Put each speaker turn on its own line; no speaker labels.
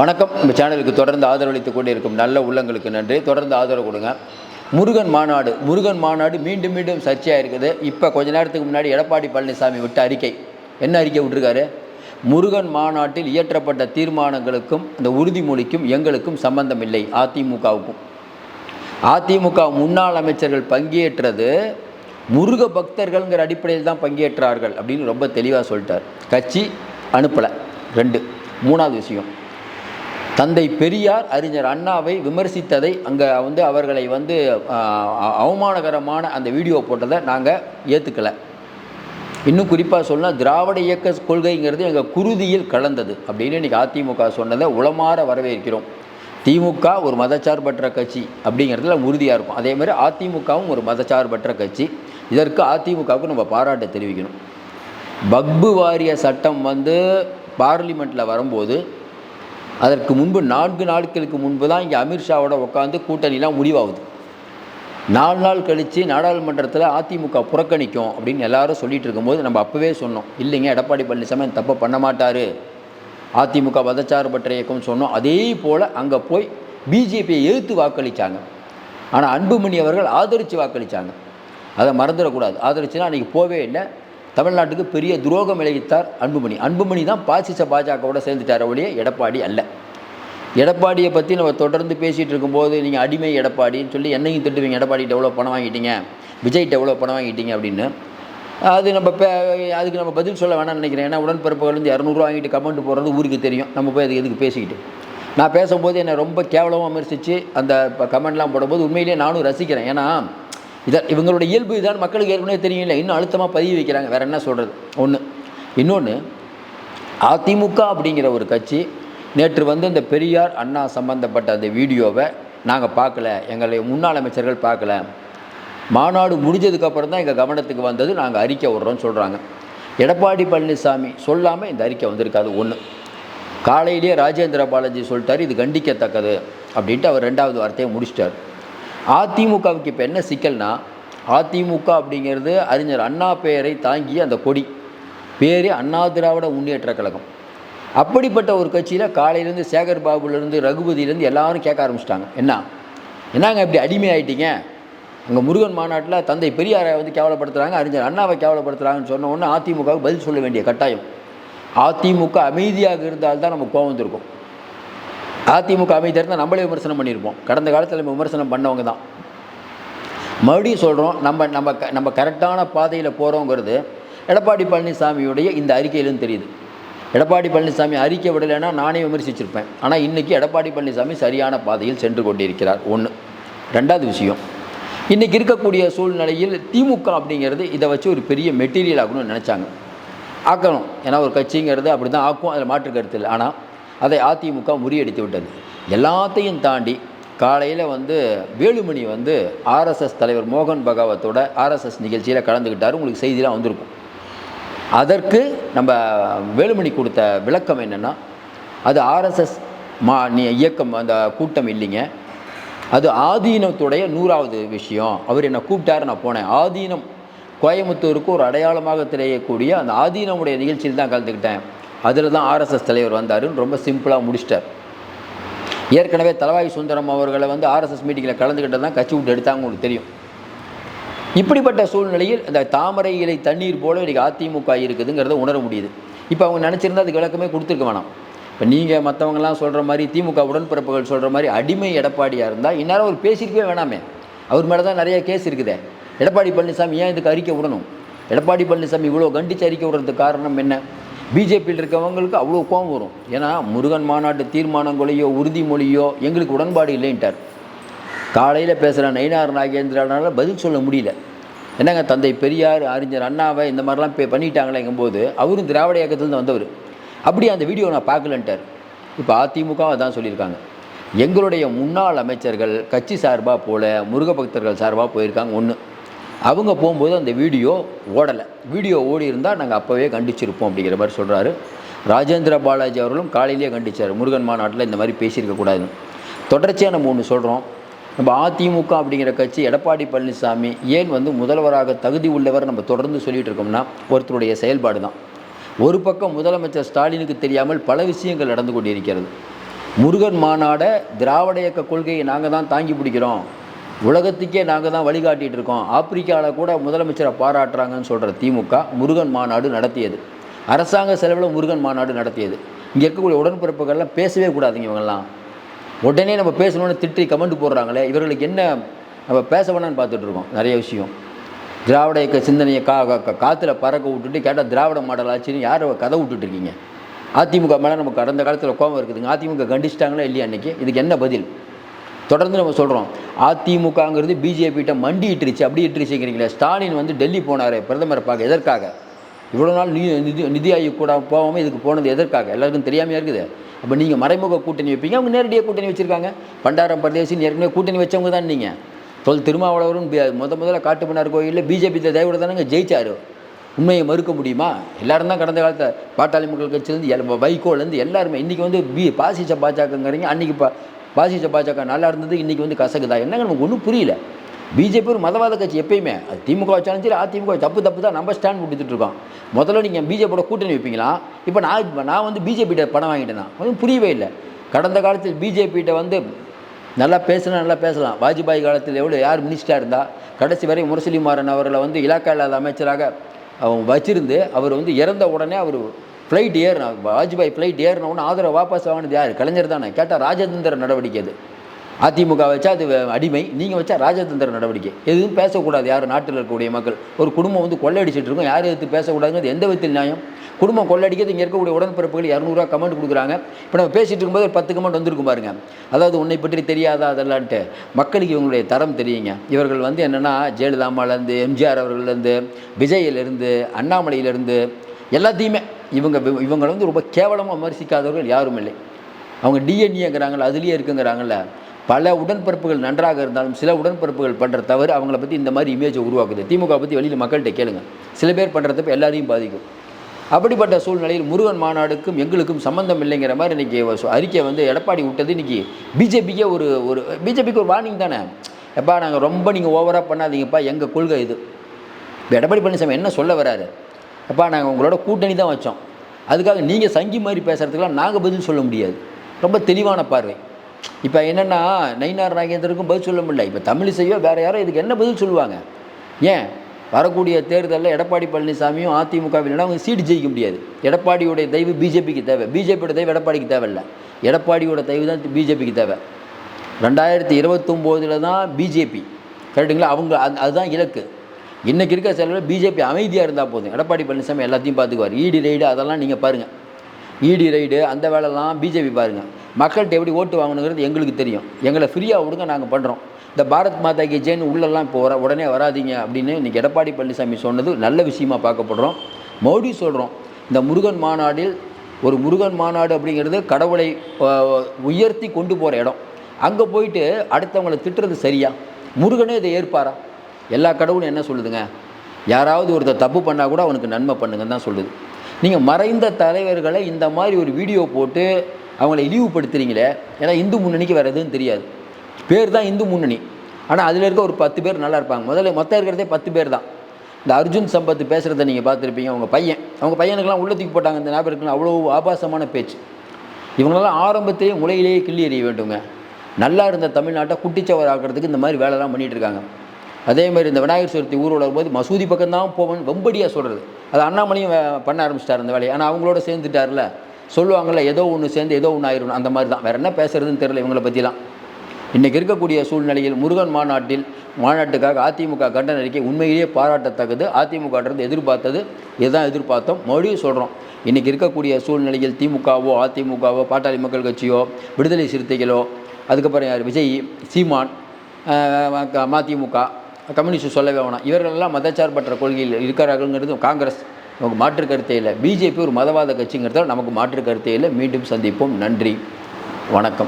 வணக்கம். இந்த சேனலுக்கு தொடர்ந்து ஆதரவளித்து கொண்டிருக்கும் நல்ல உள்ளங்களுக்கு நன்றி. தொடர்ந்து ஆதரவு கொடுங்க. முருகன் மாநாடு முருகன் மாநாடு மீண்டும் மீண்டும் சர்ச்சையாக இருக்குது. இப்போ கொஞ்ச நேரத்துக்கு முன்னாடி எடப்பாடி பழனிசாமி விட்ட அறிக்கை. என்ன அறிக்கை விட்டுருக்காரு? முருகன் மாநாட்டில் இயற்றப்பட்ட தீர்மானங்களுக்கும் இந்த உறுதிமொழிக்கும் எங்களுக்கும் சம்பந்தம் இல்லை அதிமுகவுக்கும். அதிமுக முன்னாள் அமைச்சர்கள் பங்கேற்றது. முருக பக்தர்கள்ங்கிற அடிப்படையில் தான் பங்கேற்றார்கள் அப்படின்னு ரொம்ப தெளிவாக சொல்லிட்டார். கட்சி அனுப்பலை. ரெண்டு. மூணாவது விஷயம். தந்தை பெரியார் அறிஞர் அண்ணாவை விமர்சித்ததை அங்கே வந்து அவர்களை வந்து அவமானகரமான அந்த வீடியோ போட்டதை நாங்கள் ஏற்றுக்கலை இன்னும் குறிப்பாக சொன்னால் திராவிட இயக்க கொள்கைங்கிறது எங்கள் குருதியில் கலந்தது அப்படின்னு இன்றைக்கி அதிமுக சொன்னதை உளமாற வரவேற்கிறோம். திமுக ஒரு மதச்சார்பற்ற கட்சி அப்படிங்கிறதுல உறுதியாக இருக்கும். அதே மாதிரி அதிமுகவும் ஒரு மதச்சார்பற்ற கட்சி. இதற்கு அதிமுகவுக்கு நம்ம பாராட்டை தெரிவிக்கணும். பக்பு வாரிய சட்டம் வந்து பார்லிமெண்ட்டில் வரும்போது அதற்கு முன்பு நான்கு நாட்களுக்கு முன்பு தான் இங்கே அமித்ஷாவோட உட்காந்து கூட்டணிலாம் முடிவாகுது. நாலு நாள் கழித்து நாடாளுமன்றத்தில் அதிமுக புறக்கணிக்கும் அப்படின்னு எல்லாரும் சொல்லிட்டு இருக்கும்போது நம்ம அப்போவே சொன்னோம். இல்லைங்க எடப்பாடி பழனிசாமி தப்பு பண்ண மாட்டார். அதிமுக மதச்சார்பற்ற இயக்கம் சொன்னோம். அதே போல் அங்கே போய் பிஜேபியை எதிர்த்து வாக்களித்தாங்க ஆனால் அன்புமணி அவர்கள் ஆதரித்து வாக்களித்தாங்க அதை மறந்துடக்கூடாது. ஆதரிச்சுன்னா அன்றைக்கி போவே இல்லை. தமிழ்நாட்டுக்கு பெரிய துரோகம் விளைவித்தார் அன்புமணி. அன்புமணி தான் பாசிச பாஜகவோட சேர்ந்துட்டார் ஒழிய எடப்பாடி அல்ல. எடப்பாடியை பற்றி நம்ம தொடர்ந்து பேசிகிட்டு இருக்கும்போது நீங்கள் அடிமை எடப்பாடின்னு சொல்லி என்னையும் திட்டுவீங்க. எடப்பாடி எவ்வளோ பணம் வாங்கிட்டீங்க? விஜய்கிட்ட எவ்வளோ பணம் வாங்கிட்டீங்க அப்படின்னு. அது நம்ம பே அதுக்கு நம்ம பதில் சொல்ல வேணாம்னு நினைக்கிறேன். ஏன்னா உடன்பிறப்புகள்லேருந்து இரநூறுவா வாங்கிட்டு கமெண்ட் போடுறது ஊருக்கு தெரியும். நம்ம போய் அதுக்கு எதுக்கு பேசிக்கிட்டு. நான் பேசும்போது என்னை ரொம்ப கேவலமாக விமர்சித்து அந்த கமெண்ட்லாம் போடும்போது உண்மையிலேயே நானும் ரசிக்கிறேன். ஏன்னா இதை இவங்களோட இயல்பு இதான் மக்களுக்கு ஏற்கனவே தெரியும் இல்லை இன்னும் அழுத்தமாக பதிவு வைக்கிறாங்க. வேறு என்ன சொல்கிறது ஒன்று இன்னொன்று அதிமுக அப்படிங்கிற ஒரு கட்சி நேற்று வந்து இந்த பெரியார் அண்ணா சம்பந்தப்பட்ட அந்த வீடியோவை நாங்கள் பார்க்கல. எங்களை முன்னாள் அமைச்சர்கள் பார்க்கல. மாநாடு முடிஞ்சதுக்கப்புறம் தான் எங்கள் கவனத்துக்கு வந்தது. நாங்கள் அறிக்கை விடுறோம்னு சொல்கிறாங்க எடப்பாடி பழனிசாமி சொல்லாமல் இந்த அறிக்கை வந்திருக்காது. ஒன்று காலையிலேயே ராஜேந்திர பாலாஜி சொல்லிட்டார் இது கண்டிக்கத்தக்கது அப்படின்ட்டு அவர் ரெண்டாவது வார்த்தையை முடிச்சிட்டார். அதிமுகவுக்கு இப்போ என்ன சிக்கல்னா அதிமுக அப்படிங்கிறது அறிஞர் அண்ணா பெயரை தாங்கிய அந்த கொடி. பேரே அண்ணா திராவிட முன்னேற்ற கழகம். அப்படிப்பட்ட ஒரு கட்சியில் காலையிலேருந்து சேகர் பாபுலேருந்து ரகுபதியிலேருந்து எல்லாரும் கேட்க ஆரம்பிச்சிட்டாங்க. என்ன? என்னங்க இப்படி அடிமை ஆகிட்டீங்க அங்கே முருகன் மாநாட்டில் தந்தை பெரியாரை வந்து கேவலப்படுத்துகிறாங்க அறிஞர் அண்ணாவை கேவலப்படுத்துகிறாங்கன்னு சொன்ன உடனே அதிமுகவுக்கு பதில் சொல்ல வேண்டிய கட்டாயம். அதிமுக அமைதியாக இருந்தால்தான் நம்ம கோவம் வந்திருக்கும். அதிமுக அமைதியாக இருந்தால் நம்மளே விமர்சனம் பண்ணியிருப்போம் கடந்த காலத்தில் நம்ம விமர்சனம் பண்ணவங்க தான். மறுபடியும் சொல்கிறோம் நம்ம நம்ம க- நம்ம கரெக்டான பாதையில் போகிறோங்கிறது எடப்பாடி பழனிசாமியுடைய இந்த அறிக்கையிலும் தெரியுது. எடப்பாடி பழனிசாமி அறிக்கை விடலைன்னா நானே விமர்சிச்சிருப்பேன். ஆனால் இன்றைக்கி எடப்பாடி பழனிசாமி சரியான பாதையில் சென்று கொண்டிருக்கிறார். ஒன்று ரெண்டாவது விஷயம் இன்றைக்கி இருக்கக்கூடிய சூழ்நிலையில் திமுக அப்படிங்கிறது இதை வச்சு ஒரு பெரிய மெட்டீரியல் ஆகணும்னு நினச்சாங்க. ஆக்கணும். ஏன்னா ஒரு கட்சிங்கிறது அப்படி தான் ஆக்கும். அதில் மாற்று கருத்து இல்லை. ஆனால் அதை அதிமுக முறியடித்து விட்டது. எல்லாத்தையும் தாண்டி காலையில் வந்து வேலுமணி வந்து ஆர்எஸ்எஸ் தலைவர் மோகன் பகவத்தோட ஆர்எஸ்எஸ் நிகழ்ச்சியில் கலந்துக்கிட்டார் உங்களுக்கு செய்திலாம் வந்திருக்கும். அதற்கு நம்ம வேலுமணி கொடுத்த விளக்கம் என்னென்னா அது ஆர்எஸ்எஸ் மா நீ இயக்கம் அந்த கூட்டம் இல்லைங்க. அது ஆதீனத்துடைய நூறாவது விஷயம். அவர் என்னை கூப்பிட்டாரு நான் போனேன். ஆதீனம் கோயம்புத்தூருக்கு ஒரு அடையாளமாக தெரியக்கூடிய அந்த ஆதீனமுடைய நிகழ்ச்சியில் தான் கலந்துக்கிட்டேன். அதில் தான் ஆர்எஸ்எஸ் தலைவர் வந்தாருன்னு ரொம்ப சிம்பிளாக முடிச்சிட்டார். ஏற்கனவே தலவாய் சுந்தரம் அவர்களை வந்து ஆர்எஸ்எஸ் மீட்டிங்கில் கலந்துக்கிட்டு தான் கட்சி விட்டு எடுத்தாங்க உங்களுக்கு தெரியும். இப்படிப்பட்ட சூழ்நிலையில் இந்த தாமரை இலை தண்ணீர் போல இன்றைக்கி அதிமுக இருக்குதுங்கிறத உணர முடியுது. இப்போ அவங்க நினச்சிருந்தா அதுக்கு விளக்கமே கொடுத்துருக்க வேணாம். இப்போ நீங்கள் மற்றவங்கலாம் சொல்கிற மாதிரி திமுக உடன்பிறப்புகள் சொல்கிற மாதிரி அடிமை எடப்பாடியாக இருந்தால் இந்நேரம் அவர் பேசியிருக்கவே வேணாமே. அவர் மேலே தான் நிறைய கேஸ் இருக்குதே. எடப்பாடி பழனிசாமி ஏன் இதுக்கு அறிக்கை விடணும்? எடப்பாடி பழனிசாமி இவ்வளோ கண்டித்து அறிக்கை விடுறதுக்கு காரணம் என்ன? பிஜேபியில் இருக்கவங்களுக்கு அவ்வளோ கோபம் வரும். ஏன்னா முருகன் மாநாட்டு தீர்மானங்களையோ உறுதிமொழியோ எங்களுக்கு உடன்பாடு இல்லைன்ட்டார். காலையில் பேசுகிற நயினார் நாகேந்திரனால பதில் சொல்ல முடியல. என்னங்க தந்தை பெரியார் அறிஞர் அண்ணாவை இந்த மாதிரிலாம் பே பண்ணிட்டாங்களேங்கும்போது அவரும் திராவிட இயக்கத்துலேருந்து வந்தவர். அப்படி அந்த வீடியோ நான் பார்க்கலன்ட்டார். இப்போ அதிமுக அதான் சொல்லியிருக்காங்க. எங்களுடைய முன்னாள் அமைச்சர்கள் கட்சி சார்பாக போல முருக பக்தர்கள் சார்பாக போயிருக்காங்க ஒன்று அவங்க போகும்போது அந்த வீடியோ ஓடலை. வீடியோ ஓடி இருந்தால் நாங்கள் அப்போவே கண்டிச்சிருப்போம் அப்படிங்கிற மாதிரி சொல்கிறாரு ராஜேந்திர பாலாஜி அவர்களும் காலையிலேயே கண்டிச்சார். முருகன் மாநாட்டில் இந்த மாதிரி பேசியிருக்கக்கூடாதுன்னு தொடர்ச்சியாக நம்ம ஒன்று சொல்கிறோம் நம்ம அதிமுக அப்படிங்கிற கட்சி எடப்பாடி பழனிசாமி ஏன் வந்து முதல்வராக தகுதி உள்ளவர் நம்ம தொடர்ந்து சொல்லிகிட்டு இருக்கோம்னா ஒருத்தருடைய செயல்பாடு தான் ஒரு பக்கம் முதலமைச்சர் ஸ்டாலினுக்கு தெரியாமல் பல விஷயங்கள் நடந்து கொண்டிருக்கிறது. முருகன் மாநாட திராவிட இயக்க கொள்கையை நாங்கள் தான் தாங்கி பிடிக்கிறோம். உலகத்துக்கே நாங்கள் தான் வழிகாட்டிகிட்டு இருக்கோம். ஆப்பிரிக்காவில் கூட முதலமைச்சரை பாராட்டுறாங்கன்னு சொல்கிற திமுக முருகன் மாநாடு நடத்தியது. அரசாங்க செலவில் முருகன் மாநாடு நடத்தியது. இங்கே இருக்கக்கூடிய உடன்பிறப்புகள்லாம் பேசவே கூடாதுங்க இவங்கெல்லாம். உடனே நம்ம பேசணும்னு திட்டி கமெண்ட் போடுறாங்களே இவர்களுக்கு என்ன நம்ம பேச வேணாம்னு பார்த்துட்ருக்கோம் நிறைய விஷயம். திராவிட இயக்க சிந்தனையை கா காற்றுல பறக்க விட்டுட்டு கேட்டால் திராவிட மாடல் ஆச்சுன்னு யார் கதை விட்டுட்டு இருக்கீங்க. அதிமுக மேலே நமக்கு கடந்த காலத்தில் கோபம் இருக்குதுங்க. அதிமுக கண்டிச்சிட்டாங்களா இல்லையா அன்றைக்கி இதுக்கு என்ன பதில்? தொடர்ந்து நம்ம சொல்கிறோம் அதிமுகங்கிறது பிஜேபிகிட்ட மண்டி இட்டுருச்சு அப்படி இட்டுருச்சுங்கிறீங்களே. ஸ்டாலின் வந்து டெல்லி போனார் பிரதமர் பார்க்க. எதற்காக? இவ்வளோ நாள் நிதி நிதி நிதி ஆயோக் கூட போகாமல் இதுக்கு போனது எதற்காக? எல்லாருக்கும் தெரியாமையாக இருக்குது? அப்போ நீங்கள் மறைமுக கூட்டணி வைப்பீங்க அவங்க நேரடியாக கூட்டணி வச்சுருக்காங்க. பண்டாரம் பரதேசின்னு ஏற்கனவே கூட்டணி வச்சவங்க தான் நீங்கள் தொல் திருமாவளவரும் முத முதல்ல காட்டுமன்னார் கோயிலில் பிஜேபி தேவையோட தானங்க ஜெயிச்சார். உண்மையை மறுக்க முடியுமா? எல்லாரும் தான் கடந்த காலத்தை பாட்டாளி மக்கள் கட்சியிலேருந்து வைகோலேருந்து எல்லாருமே. இன்றைக்கி வந்து பி பாசிச்ச பாஜகங்கிறீங்க அன்றைக்கி பா பாசிச்ச பாஜக நல்லா இருந்தது இன்றைக்கி வந்து கசகுதா என்னங்க நமக்கு ஒன்றும் புரியல. பிஜேபி ஒரு மதவாத கட்சி எப்பயுமே. அது திமுக வச்சாலும் சரி அதிமுக தப்பு தப்பு தான் நம்ம ஸ்டாண்ட் கொடுத்துட்டு இருக்கோம். முதல்ல நீங்கள் பிஜேபியோட கூட்டணி வைப்பீங்களா? இப்போ நான் இப்போ நான் வந்து பிஜேபிகிட்ட பணம் வாங்கிட்டேன்? ஒன்றும் புரியவே இல்லை. கடந்த காலத்தில் பிஜேபிகிட்ட வந்து நல்லா பேசினா நல்லா பேசலாம். வாஜ்பாய் காலத்தில் எவ்வளோ யார் மினிஸ்டராக இருந்தால் கடைசி வரை முரசொலி மாறன் அவர்களை வந்து இலாக்கா இல்லாத அமைச்சராக அவங்க வச்சிருந்து அவர் வந்து இறந்த உடனே அவர் ஃப்ளைட் ஏறினா வாஜ்பாய் ஃப்ளைட் ஏறினவுன்னு ஆதரவு வாபஸ் வாங்கினது யார்? கலைஞர் தானே. கேட்டால் ராஜதந்திர நடவடிக்கை அது. அதிமுக வச்சா அது அடிமை நீங்கள் வச்சா ராஜதந்திர நடவடிக்கை. எதுவும் பேசக்கூடாது யார்? நாட்டில் இருக்கக்கூடிய மக்கள். ஒரு குடும்பம் வந்து கொள்ளையடிச்சிட்டு இருக்கும் யார் எதிர்த்து பேசக்கூடாதுங்கிறது எந்த விதத்தில் நியாயம்? குடும்பம் கொள்ளடிக்கிறது இங்கே இருக்கக்கூடிய உடன்பிறப்புகள் இரநூறுவா கமெண்ட் கொடுக்குறாங்க. இப்போ நம்ம பேசிகிட்டு இருக்கும்போது ஒரு பத்து கமெண்ட் வந்திருக்கும் பாருங்க. அதாவது உன்னை பற்றி தெரியாதா அதெல்லாம்ட்டு மக்களுக்கு இவங்களுடைய தரம் தெரியுங்க. இவர்கள் வந்து என்னென்னா ஜெயலலிதாமாலேருந்து எம்ஜிஆர் அவர்கள்லேருந்து விஜயிலேருந்து அண்ணாமலையிலேருந்து எல்லாத்தையுமே இவங்க இவங்களை வந்து ரொம்ப கேவலமாக விமர்சிக்காதவர்கள் யாரும் இல்லை. அவங்க டிஎன்ஏங்கிறாங்கள அதுலேயே இருக்குங்கிறாங்கள பல உடன்பிறப்புகள் நன்றாக இருந்தாலும் சில உடன்பிறப்புகள் பண்ணுற தவறு அவங்கள பற்றி இந்த மாதிரி இமேஜை உருவாக்குது. திமுக பற்றி வெளியில் மக்கள்கிட்ட கேளுங்க. சில பேர் பண்ணுறதுக்கு எல்லாரையும் பாதிக்கும். அப்படிப்பட்ட சூழ்நிலையில் முருகன் மாநாடுக்கும் எங்களுக்கும் சம்மந்தம் இல்லைங்கிற மாதிரி இன்றைக்கி அறிக்கை வந்து எடப்பாடி விட்டது இன்றைக்கி பிஜேபிக்கே ஒரு ஒரு பிஜேபிக்கு ஒரு வார்னிங் தானே? எப்பா நாங்கள் ரொம்ப நீங்கள் ஓவராக பண்ணாதீங்கப்பா எங்கள் கொள்கை இது. இப்போ எடப்பாடி பழனிசாமி என்ன சொல்ல வராரு? அப்பா நாங்கள் உங்களோட கூட்டணி தான் வச்சோம். அதுக்காக நீங்கள் சங்கி மாதிரி பேசுகிறதுக்கெல்லாம் நாங்கள் பதில் சொல்ல முடியாது. ரொம்ப தெளிவான பார்வை. இப்போ என்னென்னா நயினார் நாகேந்திரருக்கும் பதில் சொல்ல முடியல. இப்போ தமிழிசையோ வேறு யாரோ இதுக்கு என்ன பதில் சொல்லுவாங்க? ஏன்? வரக்கூடிய தேர்தலில் எடப்பாடி பழனிசாமியும் அதிமுக அவங்க சீட்டு ஜெயிக்க முடியாது. எடப்பாடியோடைய தயவு பிஜேபிக்கு தேவை. பிஜேபியோட தயவு எடப்பாடிக்கு தேவையில்லை. எடப்பாடியோட தயவு தான் பிஜேபிக்கு தேவை. ரெண்டாயிரத்தி இருபத்தொம்போதில் தான் பிஜேபி. கரெக்டுங்களா அவங்க அது அதுதான் இலக்கு. இன்றைக்கி இருக்க செலவில் பிஜேபி அமைதியாக இருந்தால் போதும். எடப்பாடி பழனிசாமி எல்லாத்தையும் பார்த்துக்குவார் ஈடி ரைடு அதெல்லாம் நீங்கள் பாருங்கள் ஈடி ரைடு அந்த வேலைலாம் பிஜேபி பாருங்கள் மக்கள்கிட்ட எப்படி ஓட்டு வாங்கணுங்கிறது எங்களுக்கு தெரியும். எங்களை ஃப்ரீயாக விடுங்க நாங்கள் பண்ணுறோம் இந்த பாரத் மாதா கி ஜெயின் உள்ளெல்லாம் இப்போ வர உடனே வராதீங்க அப்படின்னு இன்றைக்கி எடப்பாடி பழனிசாமி சொன்னது நல்ல விஷயமா பார்க்கப்படுறோம். மோடி சொல்கிறோம் இந்த முருகன் மாநாடில் ஒரு முருகன் மாநாடு அப்படிங்கிறது கடவுளை உயர்த்தி கொண்டு போகிற இடம். அங்கே போயிட்டு அடுத்தவங்களை திட்டுறது சரியா? முருகனே இதை ஏற்பாரா? எல்லா கடவுளும் என்ன சொல்லுதுங்க? யாராவது ஒருத்தர் தப்பு பண்ணால் கூட அவனுக்கு நன்மை பண்ணுங்கன்னு தான் சொல்லுது. நீங்கள் மறைந்த தலைவர்களை இந்த மாதிரி ஒரு வீடியோ போட்டு அவங்கள இழிவுபடுத்துகிறீங்களே ஏன்னா இந்து முன்னணிக்கு வேறு எதுவும் தெரியாது. பேர் தான் இந்து முன்னணி. ஆனால் அதில் இருக்க ஒரு பத்து பேர் நல்லா இருப்பாங்க. முதல்ல மொத்தம் இருக்கிறதே பத்து பேர் தான். இந்த அர்ஜுன் சம்பத் பேசுகிறத நீங்கள் பார்த்துருப்பீங்க அவங்க பையன். அவங்க பையனுக்கெல்லாம் உள்ளத்துக்கு போட்டாங்க. இந்த ஞாபகம் அவ்வளோ ஆபாசமான பேச்சு. இவங்களெல்லாம் ஆரம்பத்திலேயே முளையிலேயே கிள்ளி எறிய வேண்டுங்க. நல்லா இருந்த தமிழ்நாட்டை குட்டிச்சவர் ஆக்கிறதுக்கு இந்த மாதிரி வேலைலாம் பண்ணிகிட்டு இருக்காங்க. அதே மாதிரி இந்த விநாயகர் சதுர்த்தி ஊர்வலம் வரும்போது மசூதி பக்கம் தான் போவேன் வெம்படியாக சொல்கிறது அது அண்ணாமலையும் பண்ண ஆரம்பிச்சிட்டார் இந்த வேலையை. ஆனால் அவங்களோட சேர்ந்துட்டார்ல சொல்லுவாங்கள்ல ஏதோ ஒன்று சேர்ந்து ஏதோ ஒன்று ஆயிரும் அந்த மாதிரி தான் வேறு என்ன பேசுறதுன்னு தெரியல இவங்களை பற்றிலாம் இன்றைக்கி இருக்கக்கூடிய சூழ்நிலையில் முருகன் மாநாட்டில் மாநாட்டுக்காக அதிமுக கண்டன அறிக்கை உண்மையிலேயே பாராட்டத்தக்கது. அதிமுகன்றது இருந்து எதிர்பார்த்தது. இதுதான் எதிர்பார்த்தோம். மறுபடியும் சொல்கிறோம் இன்றைக்கி இருக்கக்கூடிய சூழ்நிலையில் திமுகவோ அதிமுகவோ பாட்டாளி மக்கள் கட்சியோ விடுதலை சிறுத்தைகளோ அதுக்கப்புறம் யார்? விஜய் சீமான் க- மதிமுக கம்யூனிஸ்ட் சொல்லவே வேணாம். இவர்களெல்லாம் மதச்சார்பற்ற கொள்கையில் இருக்கிறார்கள்ங்கிறது காங்கிரஸ் நமக்கு மாற்று கருத்தே இல்லை. பிஜேபி ஒரு மதவாத கட்சிங்கிறதால் நமக்கு மாற்று கருத்தே இல்லை. மீண்டும் சந்திப்போம். நன்றி. வணக்கம்.